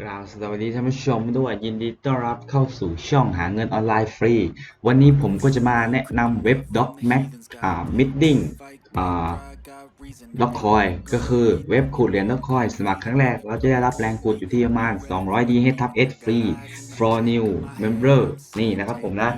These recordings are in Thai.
กราบสวัสดีท่านผู้ชมด้วยยินดีต้อนรับเข้าสู่ช่องหาเงินออนไลน์ฟรี วันนี้ผมก็จะมาแนะนำเว็บ Doc Mac อ่า Midding อ่า Doc Coin ก็คือเว็บขูดเหรียญ Doc Coin สมัครครั้งแรก เราจะได้รับแรงขูดอยู่ที่ประมาณ 200 DH ทับ S ฟรี for new member นี่นะครับผมนะ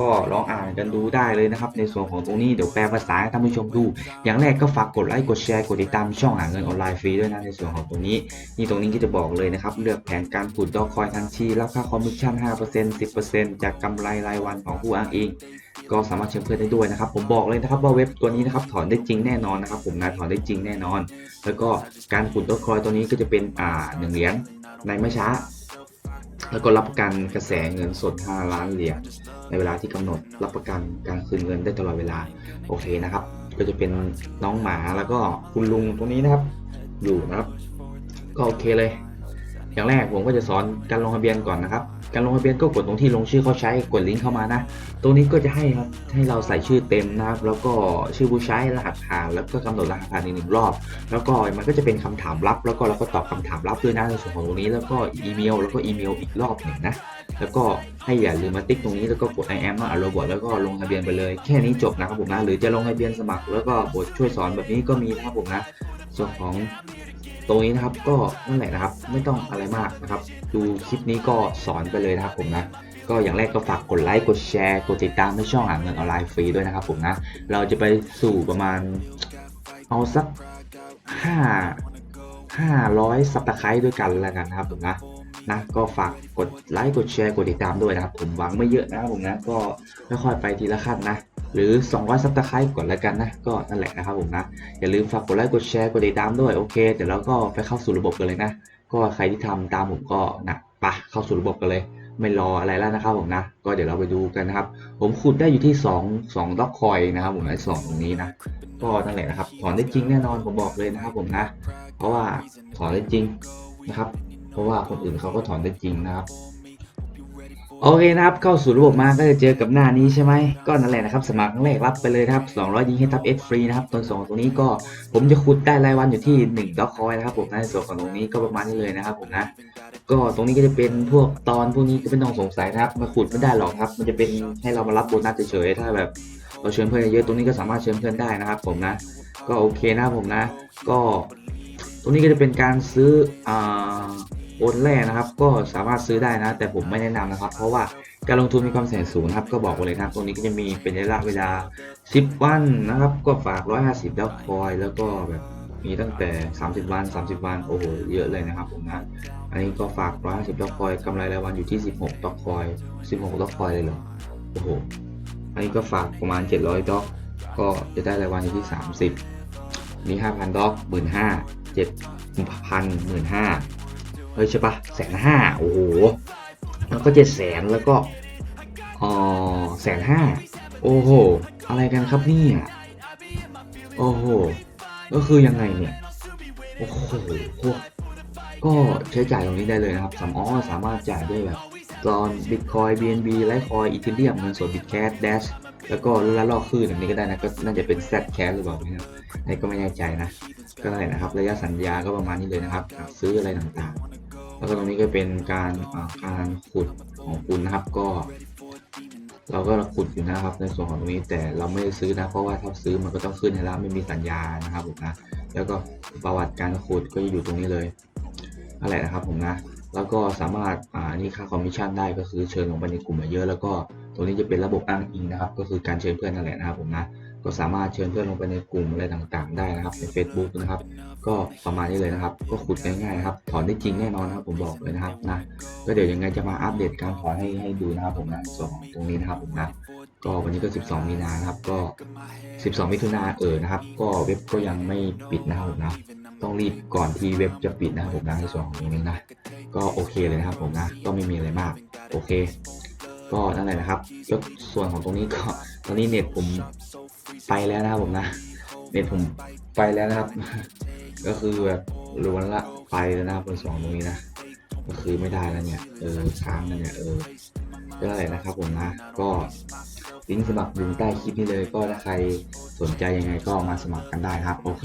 ก็ลองอ่านกันดูได้เลยนะครับ ในส่วนของตรงนี้เดี๋ยวแปลภาษาให้ท่านผู้ชมดู อย่างแรกก็ฝากกดไลค์กดแชร์กดติดตามช่องหาเงินออนไลน์ฟรีด้วยนะในส่วนของตรงนี้ นี่ตรงนี้ก็จะบอกเลยนะครับ เลือกแผนการขูดดอกคอยทันทีรับค่าคอมมิชชั่น 5% 10%จากกำไรรายวันของผู้อ้างอิงก็สามารถเชิญเพื่อนได้ด้วยนะครับ ผมบอกเลยนะครับว่าเว็บตัวนี้นะครับถอนได้จริงแน่นอนนะครับ ผมนะถอนได้จริงแน่นอน แล้วก็การขูดดอกคอยตัวนี้ก็จะเป็นอ่าหนึ่งเหรียญในไม่ช้า แล้วก็รับประกันกระแสเงินสด 5 ล้านเหรียญในเวลาที่กำหนดรับประกันการคืนเงินได้ตลอดเวลาโอเคนะครับ ก็จะเป็นน้องหมาแล้วก็คุณลุงตรงนี้นะครับ อยู่นะครับ ก็โอเคเลย อย่างแรกผมก็จะสอนการลงทะเบียนก่อนนะครับ การลงทะเบียนก็กดตรงที่ลงชื่อเขาใช้กดลิงก์เข้ามานะ ตรงนี้ก็จะให้ครับให้เราใส่ชื่อเต็มนะครับ แล้วก็ชื่อผู้ใช้รหัสผ่านแล้วก็กำหนดรหัสผ่านอีกหนึ่งรอบ แล้วก็มันก็จะเป็นคำถามลับ แล้วก็เราก็ตอบคำถามลับด้วยนะในส่วนของตรงนี้แล้วก็อีเมล แล้วก็อีเมลอีกรอบหนึ่งนะแล้วก็ให้อย่าลืมมาติ๊กตรงนี้แล้วก็กด I am มาโรบอทแล้วก็ลงทะเบียนไปเลยแค่นี้จบนะครับผมนะหรือจะลงทะเบียนสมัคร แล้วก็บทช่วยสอนแบบนี้ก็มีนะครับผมนะส่วนของ ตรงนี้นะครับก็นั่นแหละนะครับ ไม่ต้องอะไรมากนะครับ ดูคลิปนี้ก็สอนไปเลยนะครับผมนะก็อย่างแรกก็ฝากกดไลค์กดแชร์กดติดตามให้ช่องหาเงินออนไลน์ฟรีด้วยนะครับผมนะ เราจะไปสู่ประมาณเอาสักห้าห้าร้อยซับตะไคร้ด้วยกันแล้วกันนะครับผมนะนะก็ฝากกดไลค์กดแชร์กดติดตามด้วยนะครับ ผมหวังไม่เยอะนะครับผมนะก็ค่อยๆไปทีละขั้นนะ หรือ 200ซับตะไคร้ก่อนแล้วกันนะ ก็นั่นแหละนะครับผมนะ อย่าลืมฝากกดไลค์กดแชร์กดติดตามด้วยโอเค เดี๋ยวเราก็ไปเข้าสู่ระบบกันเลยนะ ก็ใครที่ทำตามผมก็นะปะเข้าสู่ระบบกันเลย ไม่รออะไรแล้วนะครับผมนะ ก็เดี๋ยวเราไปดูกันนะครับ ผมขุดได้อยู่ที่ 2 2ด็อกคอยนะครับผมไอ้สองตรงนี้นะ ก็นั่นแหละนะครับ ถอนได้จริงแน่นอนผมบอกเลยนะครับผมนะ เพราะว่าถอนได้จริงนะครับ เพราะว่าคนอื่นเขาก็ถอนได้จริงนะครับ โอเคนะครับ เข้าสู่ระบบมาก็จะเจอกับหน้านี้ใช่ไหมก็นั่นแหละนะครับ สมัครแรกรับไปเลยครับ200ยิงให้ทับเอฟรีนะครับตัวสองตรงนี้ก็ผมจะขุดได้รายวันอยู่ที่1ด็อกคอยนะครับผมในส่วนของตรงนี้ก็ประมาณนี้เลยนะครับผมนะ ก็ตรงนี้ก็จะเป็นพวกตอนพวกนี้ก็ไม่ต้องสงสัยนะครับ มาขุดไม่ได้หรอกครับ มันจะเป็นให้เรามารับโบนัสเฉยๆถ้าแบบเราเชิญเพื่อนเยอะตรงนี้ก็สามารถเชิญเพื่อนได้นะครับผมนะ ก็โอเคนะครับผมนะ ก็ ตรงนี้ก็จะเป็นการซื้ออ่า โอนแรกนะครับ ก็สามารถซื้อได้นะ แต่ผมไม่แนะนำนะครับ เพราะว่าการลงทุนมีความเสี่ยงสูงนะครับ ก็บอกไว้เลยนะครับตรงนี้ก็จะมีเป็นระยะเวลา 10 วันนะครับ ก็ฝาก 150ดอกคอย แล้วก็แบบมีตั้งแต่ 30 วัน 30 วัน โอ้โห เยอะเลยนะครับผมนะ อันนี้ก็ฝาก 150ดอกคอยกำไรรายวันอยู่ที่ 16ดอกคอย 16ดอกคอยเลยเหรอ โอ้โห อันนี้ก็ฝากประมาณ 700ดอก ก็จะได้รายวันอยู่ที่ 30มี5,000ดอก15,000 7,000 15,000 ฮ้ยใช่ปะแสนห้าโอ้โห แล้วก็เจ็ดแสนแล้วก็อ๋อแสนห้าโอ้โห อะไรกันครับเนี่ยโอ้โห ก็คือยังไงเนี่ย โอ้โหพวกก็ใช้จ่ายตรงนี้ได้เลยนะครับสามอ๋อสามารถจ่ายด้วยแบบตอน Bitcoin BNB ไลท์คอยอีเทเรียมเงินสด Bitcat Dash แล้วก็ละลอกคลื่นแบบนี้ก็ได้นะ ก็น่าจะเป็น Z Cash หรือเปล่าเนี่ยอันนี้ก็ไม่แน่ใจนะ ก็นั่นแหละนะครับ ระยะสัญญาก็ประมาณนี้เลยนะครับ ซื้ออะไรต่าง แล้วก็ตรงนี้ก็เป็นการการขุดของคุณนะครับก็ เราก็ขุดอยู่นะครับ ในส่วนของตรงนี้แต่เราไม่ได้ซื้อนะเพราะว่าถ้าซื้อมันก็ต้องขึ้นให้แล้วไม่มีสัญญานะครับผมนะแล้วก็ประวัติการขุดก็จะอยู่ตรงนี้เลยนั่นแหละนะครับผมนะแล้วก็สามารถอ่านี่ค่าคอมมิชชั่นได้ก็คือเชิญลงไปในกลุ่มมาเยอะแล้วก็ตรงนี้จะเป็นระบบอ้างอิงนะครับ ก็คือการเชิญเพื่อนนั่นแหละนะครับผมนะ ก็สามารถเชิญเพื่อนลงไปในกลุ่มอะไรต่างๆ ได้นะครับใน Facebook นะครับ ก็ประมาณนี้เลยนะครับ ก็ขุดง่ายๆนะครับ ถอนได้จริงแน่นอนนะครับ ผมบอกเลยนะครับนะก็เดี๋ยวยังไงจะมาอัปเดตการถอนให้ให้ดูนะครับผมนะส่วนของตรงนี้นะครับผมนะก็วันนี้ก็ 12 มีนานะครับ ก็ 12 มิถุนาเออนะครับ ก็เว็บก็ยังไม่ปิดนะครับผมนะต้องรีบก่อนที่เว็บจะปิดนะครับผมนะในส่วนของตรงนี้นะก็โอเคเลยนะครับผมนะก็ไม่มีอะไรมาก โอเค ก็นั่นแหละนะครับแล้วส่วนของตรงนี้ก็ตอนนี้เน็ตผม ไปแล้วนะครับผมนะเน็ตผมไปแล้วนะครับ ก็คือแบบล้วนละไปแล้วนะครับบนสองตรงนี้นะก็คือไม่ได้แล้วเนี่ยเออค้างแล้วเนี่ยเออก็นั่นแหละนะครับผมนะก็ลิงก์สมัครอยู่ใต้คลิปนี้เลยก็ถ้าใครสนใจยังไงก็มาสมัครกันได้ครับ โอเค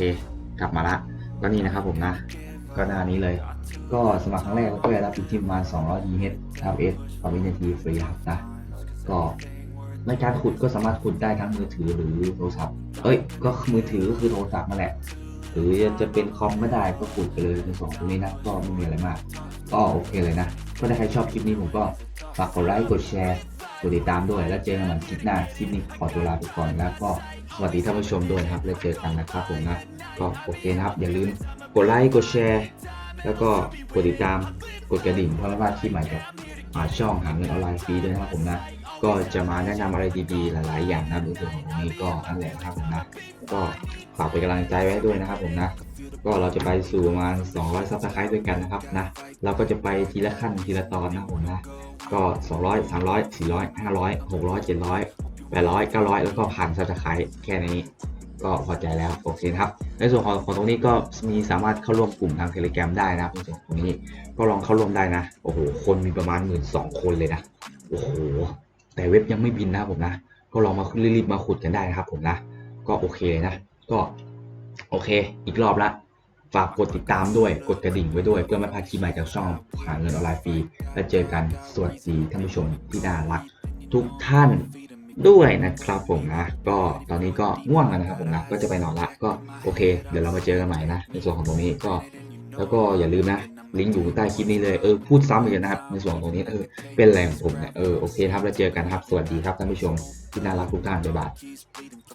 กลับมาละก็นี่นะครับผมนะก็หน้านี้เลย ก็สมัครครั้งแรกก็ได้รับอยู่ที่ประมาณ200 DH ครับ S ต่อวินาทีฟรีครับนะก็ ในการขุดก็สามารถขุดได้ทั้งมือถือหรือโทรศัพท์ เอ้ย ก็มือถือก็คือโทรศัพท์นั่นแหละ หรือจะเป็นคอมไม่ได้ก็ขุดไปเลยในสองตรงนี้นะก็ไม่มีอะไรมาก ก็โอเคเลยนะ ก็ถ้าใครชอบคลิปนี้ผมก็ฝากกดไลค์กดแชร์กดติดตามด้วย แล้วเจอกันใหม่คลิปหน้าคลิปนี้ขอตัวลาไปก่อนแล้วก็สวัสดีท่านผู้ชมด้วยครับ แล้วเจอกันนะครับผมนะก็โอเคนะครับอย่าลืมกดไลค์กดแชร์แล้วก็กดติดตามกดกระดิ่งเพื่อไม่พลาดคลิปใหม่จากช่องหาเงินออนไลน์ฟรีด้วยนะครับผมนะ ก็จะมาแนะนำอะไรดีๆ หลาย ๆ อย่างนะครับในส่วของตรงนี้ก็นั่นแหละนะครับผมนะ ก็ฝากเป็นกำลังใจไว้ด้วยนะครับผมนะ ก็เราจะไปสู่ประมาณ200ซับสไครต์ด้วยกันนะครับนะ เราก็จะไปทีละขั้นทีละตอนนะครับผมนะ ก็ 200 300 400 500 600 700 800 900 แล้วก็พันซับสไครต์แค่นี้ก็พอใจแล้วโอเคครับในส่วนของของตรงนี้ก็มีสามารถเข้าร่วมกลุ่มทางเทเล gram ได้นะครับในส่วนตรงนี้ก็ลองเข้าร่วมได้นะ โอ้โห คนมีประมาณหมื่นสองคนเลยนะ โอ้โห แต่เว็บยังไม่บินนะผมนะ ก็ลองมารีบๆมาขุดกันได้นะครับผมนะ ก็โอเคเลยนะ ก็โอเค อีกรอบละ ฝากกดติดตามด้วย กดกระดิ่งไว้ด้วย เพื่อไม่พลาดคลิปใหม่จากช่องหาเงินออนไลน์ฟรี แล้วเจอกันสวัสดีท่านผู้ชมที่น่ารัก ทุกท่านด้วยนะครับผมนะ ก็ตอนนี้ก็ง่วงกันนะครับผมนะ ก็จะไปนอนละ ก็โอเค เดี๋ยวเรามาเจอกันใหม่นะ ในส่วนของตรงนี้ก็ แล้วก็อย่าลืมนะ ลิงก์อยู่ใต้คลิปนี้เลยเออพูดซ้ำอีกแล้วนะครับในส่วนตรงนี้เออเป็นแรงผมเนี่ยเออโอเคครับแล้วเจอกันครับสวัสดีครับท่านผู้ชมที่น่ารักทุกท่านบ๊ายบาย